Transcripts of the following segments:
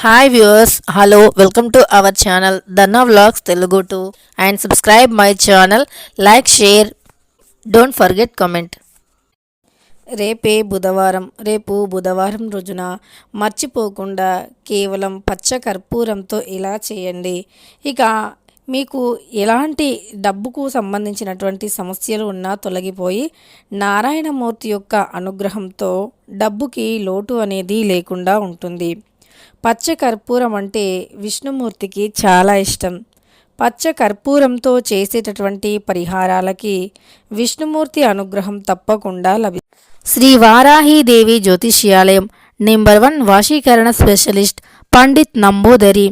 Hi viewers hello welcome to our channel Danna vlogs Telugu to and subscribe my channel like share don't forget comment రేపే బుధవారం రేపు బుధవారం రోజున మర్చిపోకుండా కేవలం పచ్చ కర్పూరంతో ఇలా చేయండి. ఇక మీకు ఎలాంటి డబ్బుకు సంబంధించినటువంటి సమస్యలు ఉన్నా తొలగిపోయి నారాయణమూర్తి యొక్క అనుగ్రహంతో డబ్బుకి లోటు అనేది లేకుండా ఉంటుంది. పచ్చ కర్పూరం అంటే విష్ణుమూర్తికి చాలా ఇష్టం. పచ్చ కర్పూరంతో చేసేటటువంటి పరిహారాలకి విష్ణుమూర్తి అనుగ్రహం తప్పకుండా లభి శ్రీ వారాహీదేవి జ్యోతిష్యాలయం నెంబర్ వన్ వాషీకరణ స్పెషలిస్ట్ పండిత్ నంబోదరి.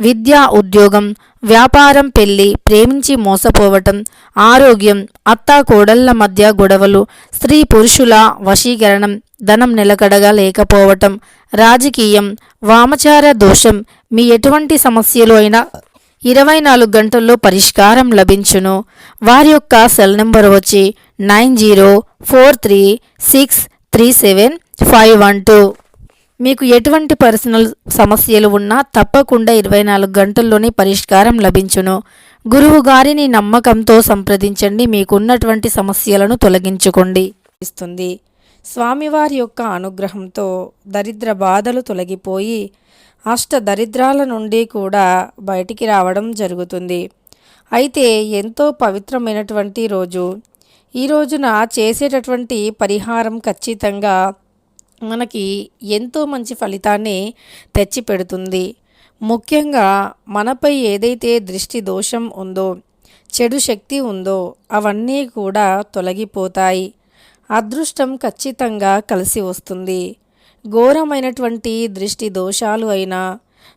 విద్య ఉద్యోగం వ్యాపారం పెళ్ళి ప్రేమించి మోసపోవటం ఆరోగ్యం అత్తా కోడళ్ళ మధ్య గొడవలు స్త్రీ పురుషుల వశీకరణం ధనం నిలకడగా లేకపోవటం రాజకీయం వామచార దోషం మీ ఎటువంటి సమస్యలు అయినా ఇరవై నాలుగు గంటల్లో పరిష్కారం లభించును. వారి యొక్క సెల్ నెంబర్ వచ్చి nine zero four three six three seven five one two. మీకు ఎటువంటి పర్సనల్ సమస్యలు ఉన్నా తప్పకుండా ఇరవై నాలుగు గంటల్లోనే పరిష్కారం లభించును. గురువు గారిని నమ్మకంతో సంప్రదించండి. మీకున్నటువంటి సమస్యలను తొలగించుకోండి. ఇస్తుంది. స్వామివారి యొక్క అనుగ్రహంతో దరిద్ర బాధలు తొలగిపోయి అష్ట దరిద్రాల నుండి కూడా బయటికి రావడం జరుగుతుంది. అయితే ఎంతో పవిత్రమైనటువంటి రోజు. ఈ రోజున చేసేటటువంటి పరిహారం ఖచ్చితంగా మనకి ఎంతో మంచి ఫలితాన్ని తెచ్చిపెడుతుంది. ముఖ్యంగా మనపై ఏదైతే దృష్టి దోషం ఉందో చెడు శక్తి ఉందో అవన్నీ కూడా తొలగిపోతాయి. అదృష్టం ఖచ్చితంగా కలిసి వస్తుంది. ఘోరమైనటువంటి దృష్టి దోషాలు అయినా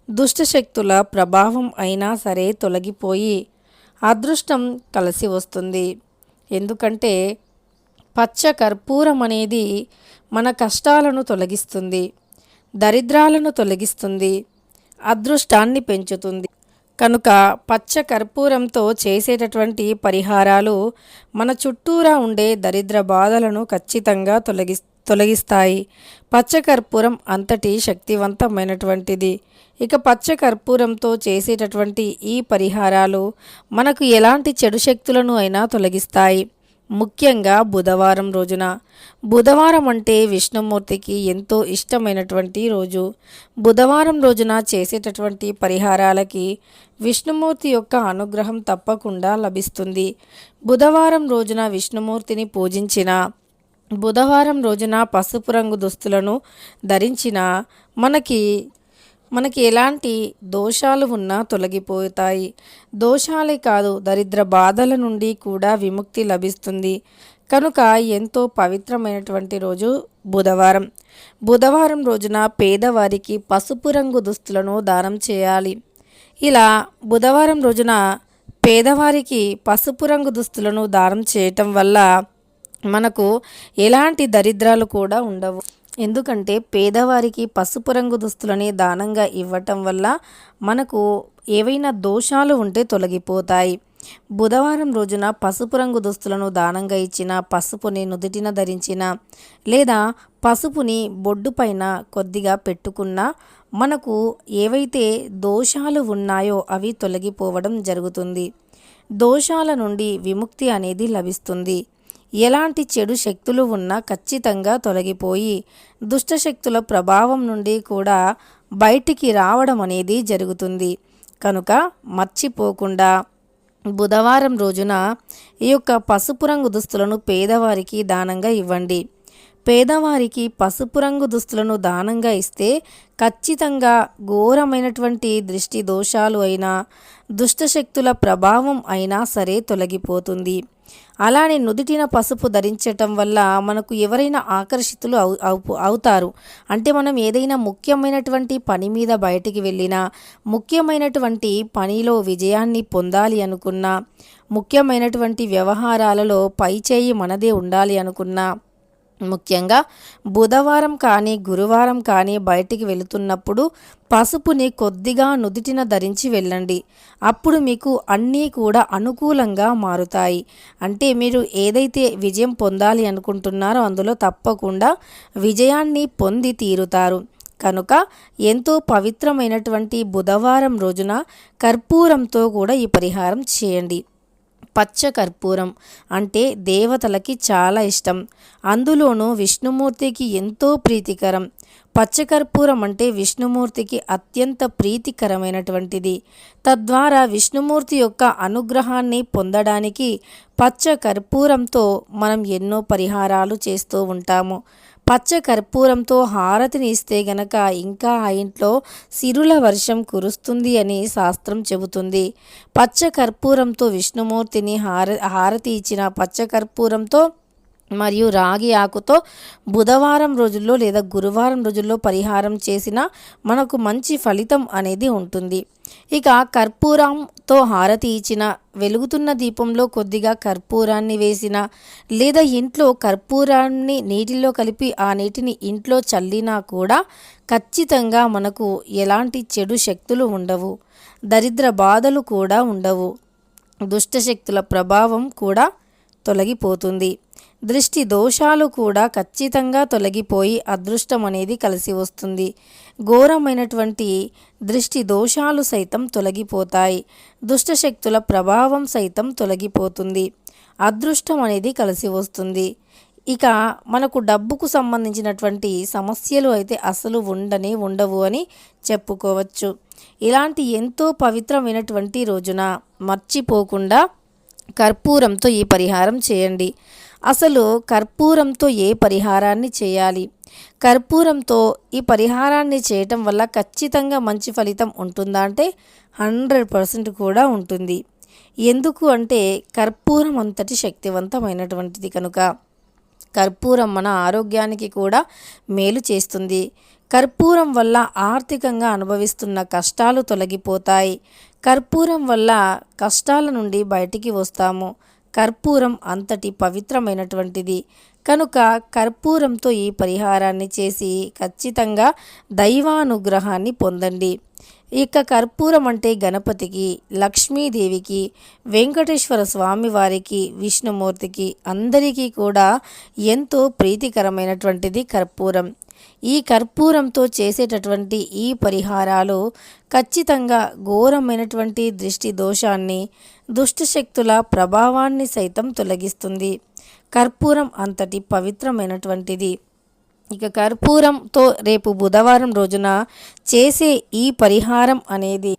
దుష్టశక్తుల ప్రభావం అయినా సరే తొలగిపోయి అదృష్టం కలిసి వస్తుంది. ఎందుకంటే పచ్చ కర్పూరం అనేది మన కష్టాలను తొలగిస్తుంది దరిద్రాలను తొలగిస్తుంది అదృష్టాన్ని పెంచుతుంది. కనుక పచ్చ కర్పూరంతో చేసేటటువంటి పరిహారాలు మన చుట్టూరా ఉండే దరిద్ర బాధలను ఖచ్చితంగా తొలగి తొలగిస్తాయి. పచ్చ కర్పూరం అంతటి శక్తివంతమైనటువంటిది. ఇక పచ్చ కర్పూరంతో చేసేటటువంటి ఈ పరిహారాలు మనకు ఎలాంటి చెడు శక్తులను అయినా తొలగిస్తాయి. ముఖ్యంగా బుధవారం రోజున. బుధవారం అంటే విష్ణుమూర్తికి ఎంతో ఇష్టమైనటువంటి రోజు. బుధవారం రోజున చేసేటటువంటి పరిహారాలకి విష్ణుమూర్తి యొక్క అనుగ్రహం తప్పకుండా లభిస్తుంది. బుధవారం రోజున విష్ణుమూర్తిని పూజించిన బుధవారం రోజున పసుపు రంగు దుస్తులను ధరించిన మనకి మనకి ఎలాంటి దోషాలు ఉన్నా తొలగిపోతాయి. దోషాలే కాదు దరిద్ర బాధల నుండి కూడా విముక్తి లభిస్తుంది. కనుక ఎంతో పవిత్రమైనటువంటి రోజు బుధవారం. బుధవారం రోజున పేదవారికి పసుపు రంగు దుస్తులను దానం చేయాలి. ఇలా బుధవారం రోజున పేదవారికి పసుపు రంగు దుస్తులను దానం చేయటం వల్ల మనకు ఎలాంటి దరిద్రాలు కూడా ఉండవు. ఎందుకంటే పేదవారికి పసుపు రంగు దుస్తులని దానంగా ఇవ్వటం వల్ల మనకు ఏవైనా దోషాలు ఉంటే తొలగిపోతాయి. బుధవారం రోజున పసుపు రంగు దుస్తులను దానంగా ఇచ్చిన పసుపుని నుదుటిన ధరించిన లేదా పసుపుని బొడ్డు పైన కొద్దిగా పెట్టుకున్నా మనకు ఏవైతే దోషాలు ఉన్నాయో అవి తొలగిపోవడం జరుగుతుంది. దోషాల నుండి విముక్తి అనేది లభిస్తుంది. ఎలాంటి చెడు శక్తులు ఉన్నా ఖచ్చితంగా తొలగిపోయి దుష్టశక్తుల ప్రభావం నుండి కూడా బయటికి రావడం అనేది జరుగుతుంది. కనుక మర్చిపోకుండా బుధవారం రోజున ఈ యొక్క పసుపు రంగు దుస్తులను పేదవారికి దానంగా ఇవ్వండి. పేదవారికి పసుపు రంగు దుస్తులను దానంగా ఇస్తే ఖచ్చితంగా ఘోరమైనటువంటి దృష్టి దోషాలు అయినా దుష్టశక్తుల ప్రభావం అయినా సరే తొలగిపోతుంది. అలానే నుదుటిన పసుపు ధరించటం వల్ల మనకు ఎవరైనా ఆకర్షితులు అవు అవుతారు. అంటే మనం ఏదైనా ముఖ్యమైనటువంటి పని మీద బయటికి వెళ్ళినా ముఖ్యమైనటువంటి పనిలో విజయాన్ని పొందాలి అనుకున్నా ముఖ్యమైనటువంటి వ్యవహారాలలో పై చేయి మనదే ఉండాలి అనుకున్నా ముఖ్యంగా బుధవారం కానీ గురువారం కానీ బయటికి వెళుతున్నప్పుడు పసుపుని కొద్దిగా నుదుటిన ధరించి వెళ్ళండి. అప్పుడు మీకు అన్నీ కూడా అనుకూలంగా మారుతాయి. అంటే మీరు ఏదైతే విజయం పొందాలి అనుకుంటున్నారో అందులో తప్పకుండా విజయాన్ని పొంది తీరుతారు. కనుక ఎంతో పవిత్రమైనటువంటి బుధవారం రోజున కర్పూరంతో కూడా ఈ పరిహారం చేయండి. పచ్చ కర్పూరం అంటే దేవతలకి చాలా ఇష్టం. అందులోనూ విష్ణుమూర్తికి ఎంతో ప్రీతికరం. పచ్చకర్పూరం అంటే విష్ణుమూర్తికి అత్యంత ప్రీతికరమైనటువంటిది. తద్వారా విష్ణుమూర్తి యొక్క అనుగ్రహాన్ని పొందడానికి పచ్చ కర్పూరంతో మనం ఎన్నో పరిహారాలు చేస్తూ ఉంటాము. పచ్చ కర్పూరంతో హారతిని ఇస్తే గనక ఇంకా ఆ ఇంట్లో సిరుల వర్షం కురుస్తుంది అని శాస్త్రం చెబుతుంది. పచ్చ కర్పూరంతో విష్ణుమూర్తిని హార హారతి ఇచ్చిన పచ్చ కర్పూరంతో మరియు రాగి ఆకుతో బుధవారం రోజుల్లో లేదా గురువారం రోజుల్లో పరిహారం చేసిన మనకు మంచి ఫలితం అనేది ఉంటుంది. ఇక కర్పూరంతో హారతి ఇచ్చిన వెలుగుతున్న దీపంలో కొద్దిగా కర్పూరాన్ని వేసిన లేదా ఇంట్లో కర్పూరాన్ని నీటిలో కలిపి ఆ నీటిని ఇంట్లో చల్లినా కూడా ఖచ్చితంగా మనకు ఎలాంటి చెడు శక్తులు ఉండవు. దరిద్ర బాధలు కూడా ఉండవు. దుష్టశక్తుల ప్రభావం కూడా తొలగిపోతుంది. దృష్టి దోషాలు కూడా ఖచ్చితంగా తొలగిపోయి అదృష్టం అనేది కలిసి వస్తుంది. ఘోరమైనటువంటి దృష్టి దోషాలు సైతం తొలగిపోతాయి. దుష్టశక్తుల ప్రభావం సైతం తొలగిపోతుంది. అదృష్టం అనేది కలిసి వస్తుంది. ఇక మనకు డబ్బుకు సంబంధించినటువంటి సమస్యలు అయితే అసలు ఉండనే ఉండవు అని చెప్పుకోవచ్చు. ఇలాంటి ఎంతో పవిత్రమైనటువంటి రోజున మర్చిపోకుండా కర్పూరంతో ఈ పరిహారం చేయండి. అసలు కర్పూరంతో ఏ పరిహారాన్ని చేయాలి? కర్పూరంతో ఈ పరిహారాన్ని చేయటం వల్ల ఖచ్చితంగా మంచి ఫలితం ఉంటుందా అంటే హండ్రెడ్ పర్సెంట్ కూడా ఉంటుంది. ఎందుకు అంటే కర్పూరం అంతటి శక్తివంతమైనటువంటిది కనుక. కర్పూరం మన ఆరోగ్యానికి కూడా మేలు చేస్తుంది. కర్పూరం వల్ల ఆర్థికంగా అనుభవిస్తున్న కష్టాలు తొలగిపోతాయి. కర్పూరం వల్ల కష్టాల నుండి బయటికి వస్తాము. కర్పూరం అంతటి పవిత్రమైనటువంటిది. కనుక కర్పూరంతో ఈ పరిహారాన్ని చేసి ఖచ్చితంగా దైవానుగ్రహాన్ని పొందండి. ఇక కర్పూరం అంటే గణపతికి లక్ష్మీదేవికి వెంకటేశ్వర స్వామి వారికి విష్ణుమూర్తికి అందరికీ కూడా ఎంతో ప్రీతికరమైనటువంటిది కర్పూరం. ఈ కర్పూరంతో చేసేటటువంటి ఈ పరిహారాలు ఖచ్చితంగా ఘోరమైనటువంటి దృష్టి దోషాన్ని దుష్టశక్తుల ప్రభావాన్ని సైతం తొలగిస్తుంది. కర్పూరం అంతటి పవిత్రమైనటువంటిది. ఇక కర్పూరంతో రేపు బుధవారం రోజున చేసే ఈ పరిహారం అనేది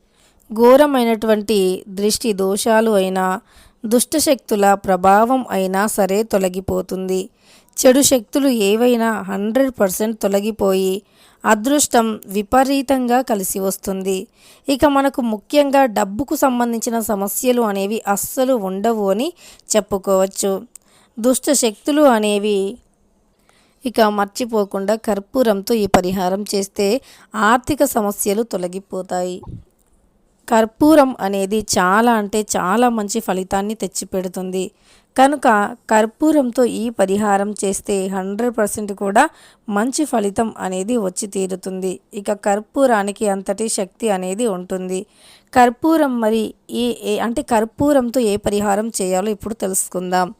ఘోరమైనటువంటి దృష్టి దోషాలు అయినా దుష్టశక్తుల ప్రభావం అయినా సరే తొలగిపోతుంది. చెడు శక్తులు ఏవైనా హండ్రెడ్ పర్సెంట్ తొలగిపోయి అదృష్టం విపరీతంగా కలిసి వస్తుంది. ఇక మనకు ముఖ్యంగా డబ్బుకు సంబంధించిన సమస్యలు అనేవి అస్సలు ఉండవు అని చెప్పుకోవచ్చు. దుష్ట శక్తులు అనేవి ఇక మర్చిపోకుండా కర్పూరంతో ఈ పరిహారం చేస్తే ఆర్థిక సమస్యలు తొలగిపోతాయి. కర్పూరం అనేది చాలా అంటే చాలా మంచి ఫలితాన్ని తెచ్చిపెడుతుంది. కనుక కర్పూరంతో ఈ పరిహారం చేస్తే హండ్రెడ్ పర్సెంట్ కూడా మంచి ఫలితం అనేది వచ్చి తీరుతుంది. ఇక కర్పూరానికి అంతటి శక్తి అనేది ఉంటుంది. కర్పూరం మరి ఈ అంటే కర్పూరంతో ఏ పరిహారం చేయాలో ఇప్పుడు తెలుసుకుందాం.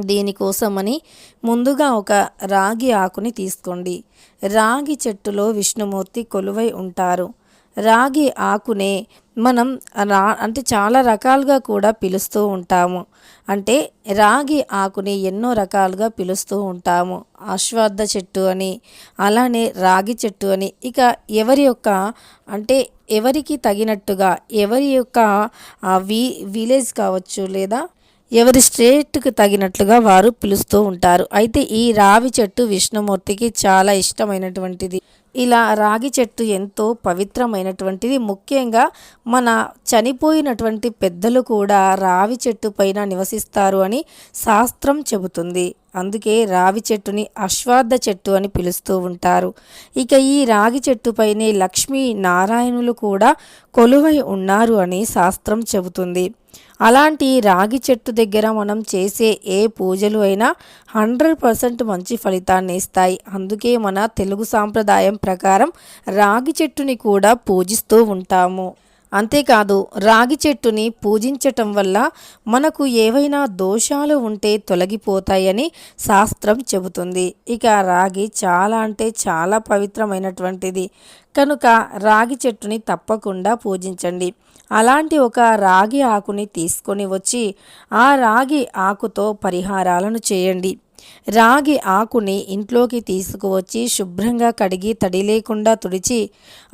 దీనికోసమని ముందుగా ఒక రాగి ఆకుని తీసుకోండి. రాగి చెట్టులో విష్ణుమూర్తి కొలువై ఉంటారు. రాగి ఆకునే మనం రా అంటే చాలా రకాలుగా కూడా పిలుస్తూ ఉంటాము. అంటే రాగి ఆకుని ఎన్నో రకాలుగా పిలుస్తూ ఉంటాము. అశ్వద్ధ చెట్టు అని అలానే రాగి చెట్టు అని. ఇక ఎవరి యొక్క అంటే ఎవరికి తగినట్టుగా ఎవరి యొక్క వి విలేజ్ కావచ్చు లేదా ఎవరి స్టేట్కి తగినట్లుగా వారు పిలుస్తూ ఉంటారు. అయితే ఈ రావి చెట్టు విష్ణుమూర్తికి చాలా ఇష్టమైనటువంటిది. ఇలా రాగి చెట్టు ఎంతో పవిత్రమైనటువంటిది. ముఖ్యంగా మన చనిపోయినటువంటి పెద్దలు కూడా రావి చెట్టు పైన నివసిస్తారు అని శాస్త్రం చెబుతుంది. అందుకే రావి చెట్టుని అశ్వార్థ చెట్టు అని పిలుస్తూ ఉంటారు. ఇక ఈ రాగి చెట్టుపైనే లక్ష్మీ నారాయణులు కూడా కొలువై ఉన్నారు అని శాస్త్రం చెబుతుంది. అలాంటి రాగి చెట్టు దగ్గర మనం చేసే ఏ పూజలు అయినా హండ్రెడ్ పర్సెంట్ మంచి ఫలితాన్ని ఇస్తాయి. అందుకే మన తెలుగు సాంప్రదాయం ప్రకారం రాగి చెట్టుని కూడా పూజిస్తూ ఉంటాము. అంతేకాదు రాగి చెట్టుని పూజించటం వల్ల మనకు ఏవైనా దోషాలు ఉంటే తొలగిపోతాయని శాస్త్రం చెబుతుంది. ఇక రాగి చాలా అంటే చాలా పవిత్రమైనటువంటిది. కనుక రాగి చెట్టుని తప్పకుండా పూజించండి. అలాంటి ఒక రాగి ఆకుని తీసుకొని వచ్చి ఆ రాగి ఆకుతో పరిహారాలను చేయండి. రాగి ఆకుని ఇంట్లోకి తీసుకువచ్చి శుభ్రంగా కడిగి తడి లేకుండా తుడిచి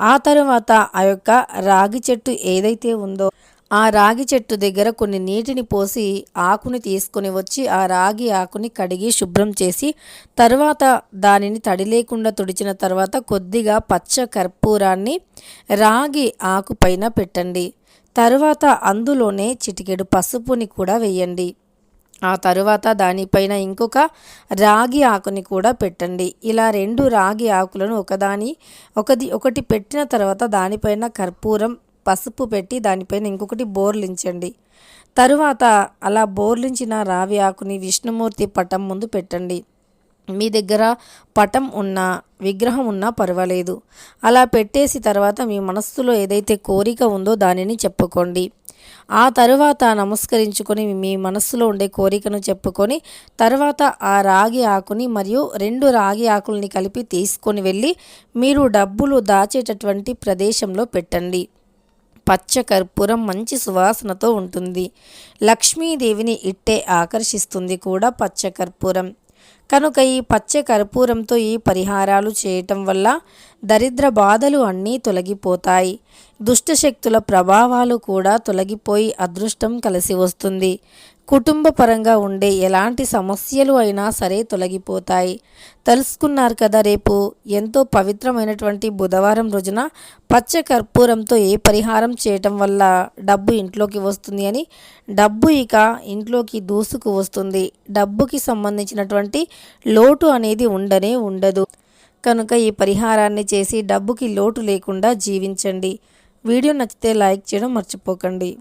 ఆ తరువాత ఆ యొక్క రాగి చెట్టు ఏదైతే ఉందో ఆ రాగి చెట్టు దగ్గర కొన్ని నీటిని పోసి ఆకుని తీసుకొని వచ్చి ఆ రాగి ఆకుని కడిగి శుభ్రం చేసి తర్వాత దానిని తడి లేకుండా తుడిచిన తర్వాత కొద్దిగా పచ్చ కర్పూరాన్ని రాగి ఆకు పైన పెట్టండి. తరువాత అందులోనే చిటికెడు పసుపుని కూడా వేయండి. ఆ తరువాత దానిపైన ఇంకొక రాగి ఆకుని కూడా పెట్టండి. ఇలా రెండు రాగి ఆకులను ఒకదాని ఒకది ఒకటి పెట్టిన తర్వాత దానిపైన కర్పూరం పసుపు పెట్టి దానిపైన ఇంకొకటి బోర్లించండి. తరువాత అలా బోర్లించిన రావి ఆకుని విష్ణుమూర్తి పటం ముందు పెట్టండి. మీ దగ్గర పటం ఉన్నా విగ్రహం ఉన్నా పర్వాలేదు. అలా పెట్టేసి తర్వాత మీ మనస్సులో ఏదైతే కోరిక ఉందో దానిని చెప్పుకోండి. ఆ తరువాత నమస్కరించుకొని మీ మనస్సులో ఉండే కోరికను చెప్పుకొని తర్వాత ఆ రాగి ఆకుని మరియు రెండు రాగి ఆకుల్ని కలిపి తీసుకొని వెళ్ళి మీరు డబ్బులు దాచేటటువంటి ప్రదేశంలో పెట్టండి. పచ్చ కర్పూరం మంచి సువాసనతో ఉంటుంది. లక్ష్మీదేవిని ఇట్టే ఆకర్షిస్తుంది కూడా పచ్చ కర్పూరం కనుక ఈ పచ్చ కర్పూరంతో ఈ పరిహారాలు చేయటం వల్ల దరిద్ర బాధలు అన్నీ తొలగిపోతాయి. దుష్టశక్తుల ప్రభావాలు కూడా తొలగిపోయి అదృష్టం కలిసి వస్తుంది. కుటుంబ పరంగా ఉండే ఎలాంటి సమస్యలు అయినా సరే తొలగిపోతాయి. తెలుసుకున్నారు కదా రేపు. ఎంతో పవిత్రమైనటువంటి బుధవారం రోజున పచ్చ కర్పూరంతో ఏ పరిహారం చేయటం వల్ల డబ్బు ఇంట్లోకి వస్తుంది అని? డబ్బు ఇక ఇంట్లోకి దూసుకు వస్తుంది. డబ్బుకి సంబంధించినటువంటి లోటు అనేది ఉండనే ఉండదు. కనుక ఈ పరిహారాన్ని చేసి డబ్బుకి లోటు లేకుండా జీవించండి. వీడియో నచ్చితే లైక్ చేయడం మర్చిపోకండి.